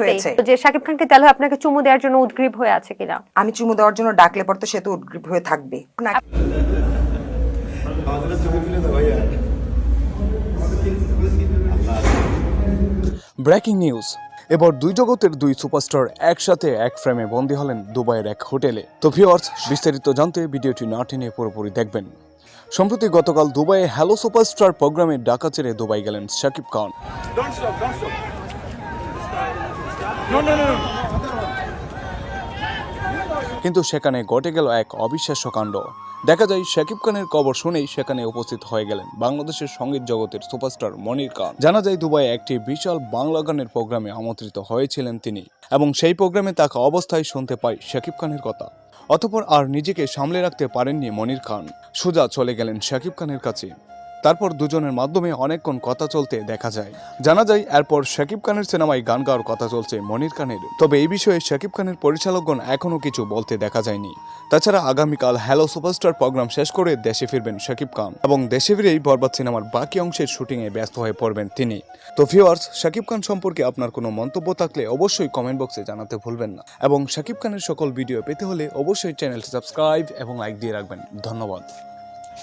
হয়েছে। যে শাকিব খানকে তাহলে আপনাকে চুমু দেওয়ার জন্য উদ্গ্রীব হয়ে আছে কিনা? আমি চুমু দেওয়ার জন্য ডাকলে পর তো সে তো উদ্গ্রীব হয়ে থাকবে। Breaking news. এবার দুই জগতের দুই সুপারস্টার একসাথে এক ফ্রেমে বন্দী হলেন দুবাইয়ের এক হোটেলে। তো ভিউয়ার্স বিস্তারিত জানতে ভিডিওটি না টেনে পুরোপুরি দেখবেন। সম্প্রতি গতকাল দুবাইয়ে হ্যালো সুপারস্টার প্রোগ্রামে ডাকা ছেড়ে দুবাই গেলেন শাকিব খান। কিন্তু সেখানে ঘটে গেল এক অবিশ্বাস্য কাণ্ড। দেখা যায়, শাকিব খানের খবর শুনেই সেখানে উপস্থিত হয়ে গেলেন বাংলাদেশের সংগীত জগতের সুপারস্টার মনির খান। জানা যায় দুবাই একটি বিশাল বাংলা গানের প্রোগ্রামে আমন্ত্রিত হয়েছিলেন তিনি এবং সেই প্রোগ্রামে থাকা অবস্থায় শুনতে পাই শাকিব খানের কথা। অতপর আর নিজেকে সামলে রাখতে পারেননি মনির খান। সোজা চলে গেলেন শাকিব খানের কাছে। তারপর দুজনের মাধ্যমে অনেকক্ষণ কথা চলতে দেখা যায়। জানা যায়, এরপর শাকিব খানের সিনেমায় গান গাওয়ার কথা চলছে মনির খানের। তবে এই বিষয়ে শাকিব খানের পরিচালকগণ এখনও কিছু বলতে দেখা যায়নি। তাছাড়া আগামীকাল হ্যালো সুপারস্টার প্রোগ্রাম শেষ করে দেশে ফিরবেন শাকিব খান এবং দেশে ফিরেই বরবাদ সিনেমার বাকি অংশের শুটিংয়ে ব্যস্ত হয়ে পড়বেন তিনি। তো ভিউয়ার্স শাকিব খান সম্পর্কে আপনার কোনো মন্তব্য থাকলে অবশ্যই কমেন্ট বক্সে জানাতে ভুলবেন না। এবং শাকিব খানের সকল ভিডিও পেতে হলে অবশ্যই চ্যানেলটি সাবস্ক্রাইব এবং লাইক দিয়ে রাখবেন। ধন্যবাদ।